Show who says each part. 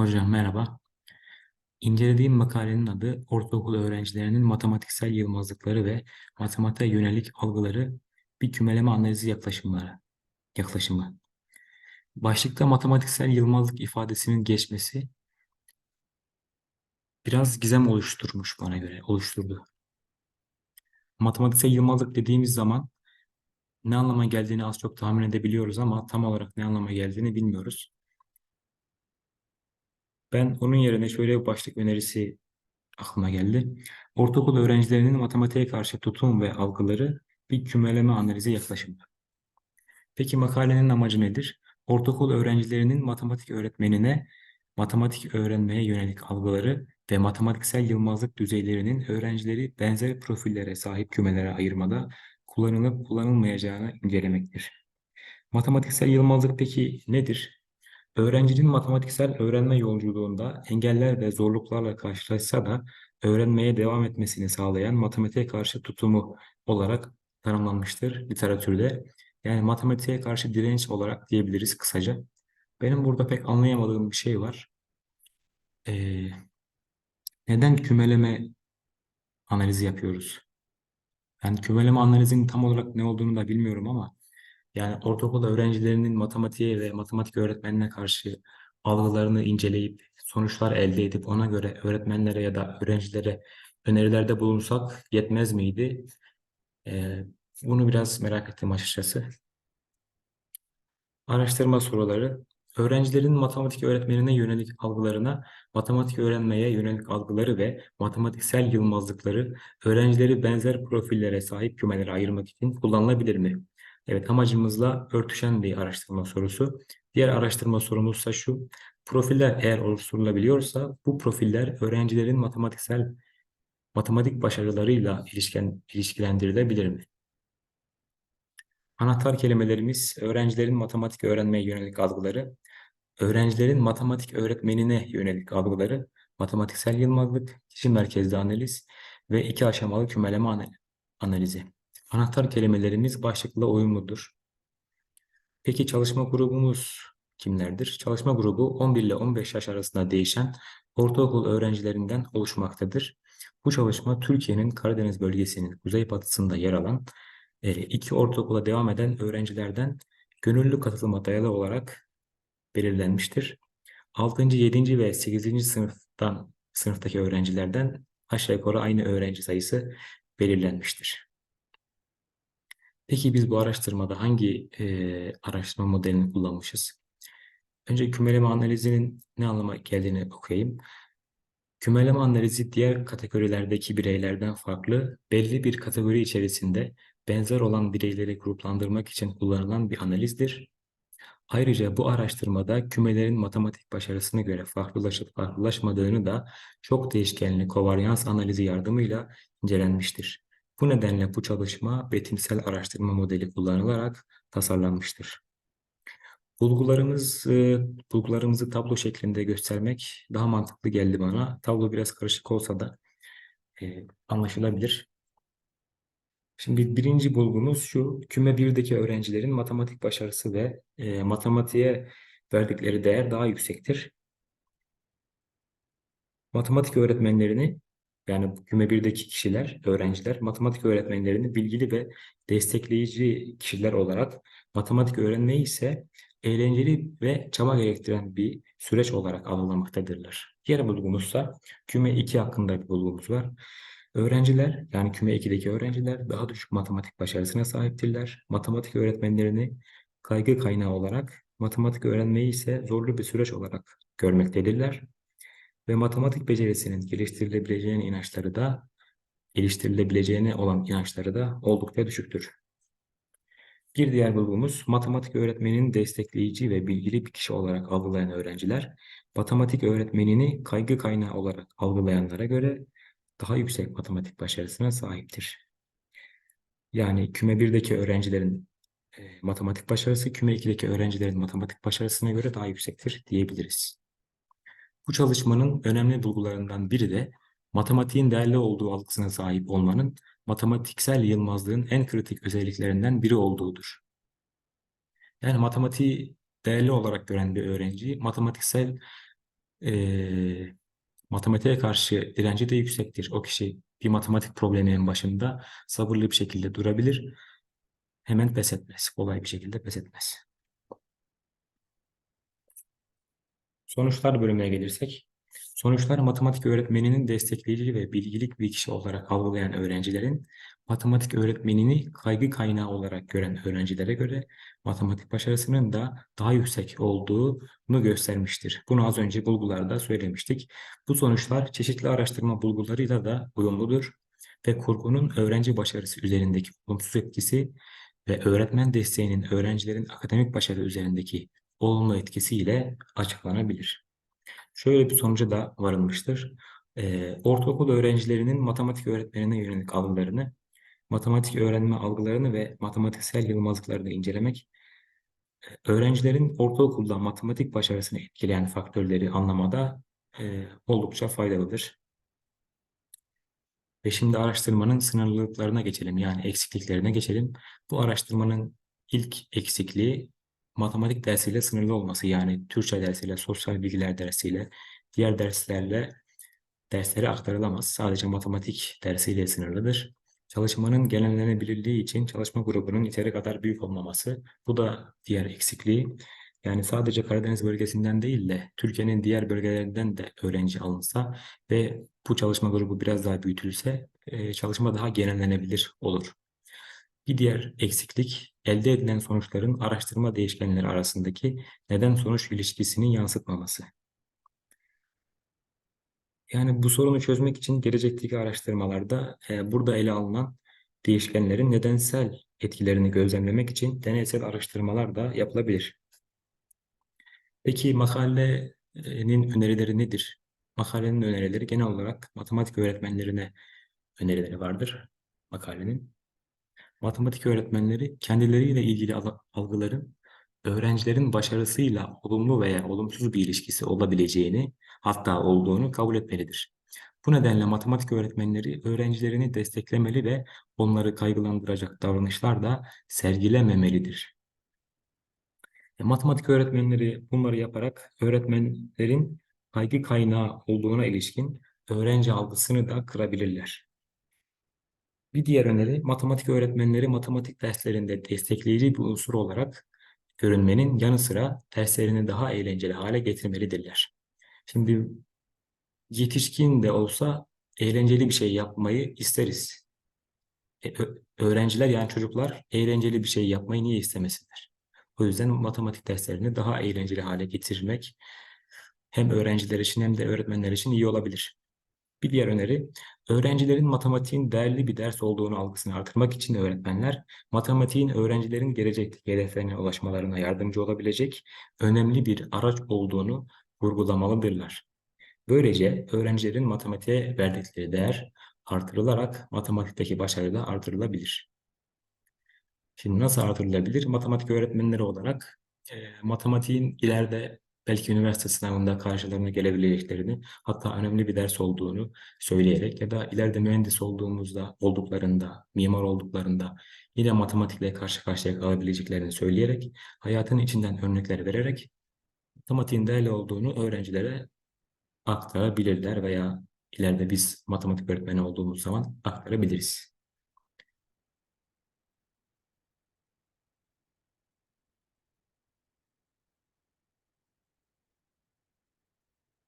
Speaker 1: Hocam merhaba. İncelediğim makalenin adı Ortaokul öğrencilerinin matematiksel yılmazlıkları ve matematiğe yönelik algıları bir kümeleme analizi yaklaşımları. Yaklaşımı. Başlıkta matematiksel yılmazlık ifadesinin geçmesi biraz gizem oluşturmuş bana göre, oluşturdu. Matematiksel yılmazlık dediğimiz zaman ne anlama geldiğini az çok tahmin edebiliyoruz ama tam olarak ne anlama geldiğini bilmiyoruz. Ben onun yerine şöyle bir başlık önerisi aklıma geldi. Ortaokul öğrencilerinin matematiğe karşı tutum ve algıları bir kümeleme analize yaklaşımı. Peki makalenin amacı nedir? Ortaokul öğrencilerinin matematik öğretmenine matematik öğrenmeye yönelik algıları ve matematiksel yılmazlık düzeylerinin öğrencileri benzer profillere sahip kümelere ayırmada kullanılıp kullanılmayacağını incelemektir. Matematiksel yılmazlık peki nedir? Öğrencinin matematiksel öğrenme yolculuğunda engeller ve zorluklarla karşılaşsa da öğrenmeye devam etmesini sağlayan matematiğe karşı tutumu olarak tanımlanmıştır literatürde. Yani matematiğe karşı direnç olarak diyebiliriz kısaca. Benim burada pek anlayamadığım bir şey var. Ee, neden kümeleme analizi yapıyoruz? Yani kümeleme analizinin tam olarak ne olduğunu da bilmiyorum ama yani ortaokul öğrencilerinin matematiğe ve matematik öğretmenine karşı algılarını inceleyip sonuçlar elde edip ona göre öğretmenlere ya da öğrencilere önerilerde bulunsak yetmez miydi? Ee, bunu biraz merak ettim açıkçası. Araştırma soruları. Öğrencilerin matematik öğretmenine yönelik algılarına, matematik öğrenmeye yönelik algıları ve matematiksel yılmazlıkları öğrencileri benzer profillere sahip kümelere ayırmak için kullanılabilir mi? Evet, amacımızla örtüşen bir araştırma sorusu. Diğer araştırma sorumuzsa şu. Profiller eğer oluşturulabiliyorsa bu profiller öğrencilerin matematiksel matematik başarılarıyla ilişken, ilişkilendirilebilir mi? Anahtar kelimelerimiz öğrencilerin matematik öğrenmeye yönelik algıları, öğrencilerin matematik öğretmenine yönelik algıları, matematiksel yılmazlık, kişi merkezli analiz ve iki aşamalı kümeleme analizi. Anahtar kelimelerimiz başlıkla uyumludur. Peki çalışma grubumuz kimlerdir? Çalışma grubu 11 ile 15 yaş arasında değişen ortaokul öğrencilerinden oluşmaktadır. Bu çalışma Türkiye'nin Karadeniz bölgesinin kuzeybatısında yer alan e, iki ortaokula devam eden öğrencilerden gönüllü katılıma dayalı olarak belirlenmiştir. 6. 7. ve 8. sınıftan sınıftaki öğrencilerden aşağı yukarı aynı öğrenci sayısı belirlenmiştir. Peki biz bu araştırmada hangi e, araştırma modelini kullanmışız? Önce kümeleme analizinin ne anlama geldiğini okuyayım. Kümeleme analizi diğer kategorilerdeki bireylerden farklı, belli bir kategori içerisinde benzer olan bireyleri gruplandırmak için kullanılan bir analizdir. Ayrıca bu araştırmada kümelerin matematik başarısına göre farklılaşıp farklılaşmadığını da çok değişkenli kovaryans analizi yardımıyla incelenmiştir. Bu nedenle bu çalışma betimsel araştırma modeli kullanılarak tasarlanmıştır. Bulgularımız, e, bulgularımızı tablo şeklinde göstermek daha mantıklı geldi bana. Tablo biraz karışık olsa da e, anlaşılabilir. Şimdi birinci bulgumuz şu, küme 1'deki öğrencilerin matematik başarısı ve e, matematiğe verdikleri değer daha yüksektir. Matematik öğretmenlerini yani küme 1'deki kişiler, öğrenciler matematik öğretmenlerini bilgili ve destekleyici kişiler olarak matematik öğrenmeyi ise eğlenceli ve çaba gerektiren bir süreç olarak algılamaktadırlar. Diğer bulgumuzsa küme 2 hakkında bir bulgumuz var. Öğrenciler yani küme 2'deki öğrenciler daha düşük matematik başarısına sahiptirler. Matematik öğretmenlerini kaygı kaynağı olarak, matematik öğrenmeyi ise zorlu bir süreç olarak görmektedirler. Ve matematik becerisinin geliştirilebileceğine inançları da geliştirilebileceğine olan inançları da oldukça düşüktür. Bir diğer bulgumuz matematik öğretmeninin destekleyici ve bilgili bir kişi olarak algılayan öğrenciler, matematik öğretmenini kaygı kaynağı olarak algılayanlara göre daha yüksek matematik başarısına sahiptir. Yani küme 1'deki öğrencilerin e, matematik başarısı küme 2'deki öğrencilerin matematik başarısına göre daha yüksektir diyebiliriz. Bu çalışmanın önemli bulgularından biri de matematiğin değerli olduğu algısına sahip olmanın matematiksel yılmazlığın en kritik özelliklerinden biri olduğudur. Yani matematiği değerli olarak gören bir öğrenci matematiksel eee, matematiğe karşı direnci de yüksektir. O kişi bir matematik probleminin başında sabırlı bir şekilde durabilir. Hemen pes etmez. Kolay bir şekilde pes etmez. Sonuçlar bölümüne gelirsek, sonuçlar matematik öğretmeninin destekleyici ve bilgilik bir kişi olarak algılayan öğrencilerin, matematik öğretmenini kaygı kaynağı olarak gören öğrencilere göre matematik başarısının da daha yüksek olduğunu göstermiştir. Bunu az önce bulgularda söylemiştik. Bu sonuçlar çeşitli araştırma bulgularıyla da uyumludur ve kurgunun öğrenci başarısı üzerindeki olumsuz etkisi ve öğretmen desteğinin öğrencilerin akademik başarı üzerindeki olumlu etkisiyle açıklanabilir. Şöyle bir sonuca da varılmıştır. Ee, ortaokul öğrencilerinin matematik öğretmenine yönelik algılarını, matematik öğrenme algılarını ve matematiksel yılmazlıklarını incelemek, e, öğrencilerin ortaokulda matematik başarısını etkileyen faktörleri anlamada e, oldukça faydalıdır. Ve şimdi araştırmanın sınırlılıklarına geçelim, yani eksikliklerine geçelim. Bu araştırmanın ilk eksikliği matematik dersiyle sınırlı olması yani Türkçe dersiyle, sosyal bilgiler dersiyle, diğer derslerle derslere aktarılamaz. Sadece matematik dersiyle sınırlıdır. Çalışmanın genellenebilirliği için çalışma grubunun yeteri kadar büyük olmaması. Bu da diğer eksikliği. Yani sadece Karadeniz bölgesinden değil de Türkiye'nin diğer bölgelerinden de öğrenci alınsa ve bu çalışma grubu biraz daha büyütülse çalışma daha genellenebilir olur. Bir diğer eksiklik, elde edilen sonuçların araştırma değişkenleri arasındaki neden-sonuç ilişkisinin yansıtmaması. Yani bu sorunu çözmek için gelecekteki araştırmalarda e, burada ele alınan değişkenlerin nedensel etkilerini gözlemlemek için deneysel araştırmalar da yapılabilir. Peki makalenin önerileri nedir? Makalenin önerileri genel olarak matematik öğretmenlerine önerileri vardır makalenin. Matematik öğretmenleri kendileriyle ilgili algıların öğrencilerin başarısıyla olumlu veya olumsuz bir ilişkisi olabileceğini, hatta olduğunu kabul etmelidir. Bu nedenle matematik öğretmenleri öğrencilerini desteklemeli ve onları kaygılandıracak davranışlar da sergilememelidir. E, matematik öğretmenleri bunları yaparak öğretmenlerin kaygı kaynağı olduğuna ilişkin öğrenci algısını da kırabilirler. Bir diğer öneri, matematik öğretmenleri matematik derslerinde destekleyici bir unsur olarak görünmenin yanı sıra derslerini daha eğlenceli hale getirmelidirler. Şimdi yetişkin de olsa eğlenceli bir şey yapmayı isteriz. E, öğrenciler yani çocuklar eğlenceli bir şey yapmayı niye istemesinler? O yüzden matematik derslerini daha eğlenceli hale getirmek hem öğrenciler için hem de öğretmenler için iyi olabilir. Bir diğer öneri, öğrencilerin matematiğin değerli bir ders olduğunu algısını artırmak için öğretmenler, matematiğin öğrencilerin gelecekteki hedeflerine ulaşmalarına yardımcı olabilecek önemli bir araç olduğunu vurgulamalıdırlar. Böylece öğrencilerin matematiğe verdikleri değer artırılarak matematikteki başarı da artırılabilir. Şimdi nasıl artırılabilir? Matematik öğretmenleri olarak e, matematiğin ileride belki üniversite sınavında karşılarına gelebileceklerini, hatta önemli bir ders olduğunu söyleyerek ya da ileride mühendis olduğumuzda, olduklarında, mimar olduklarında yine matematikle karşı karşıya kalabileceklerini söyleyerek, hayatın içinden örnekler vererek matematiğin değerli olduğunu öğrencilere aktarabilirler veya ileride biz matematik öğretmeni olduğumuz zaman aktarabiliriz.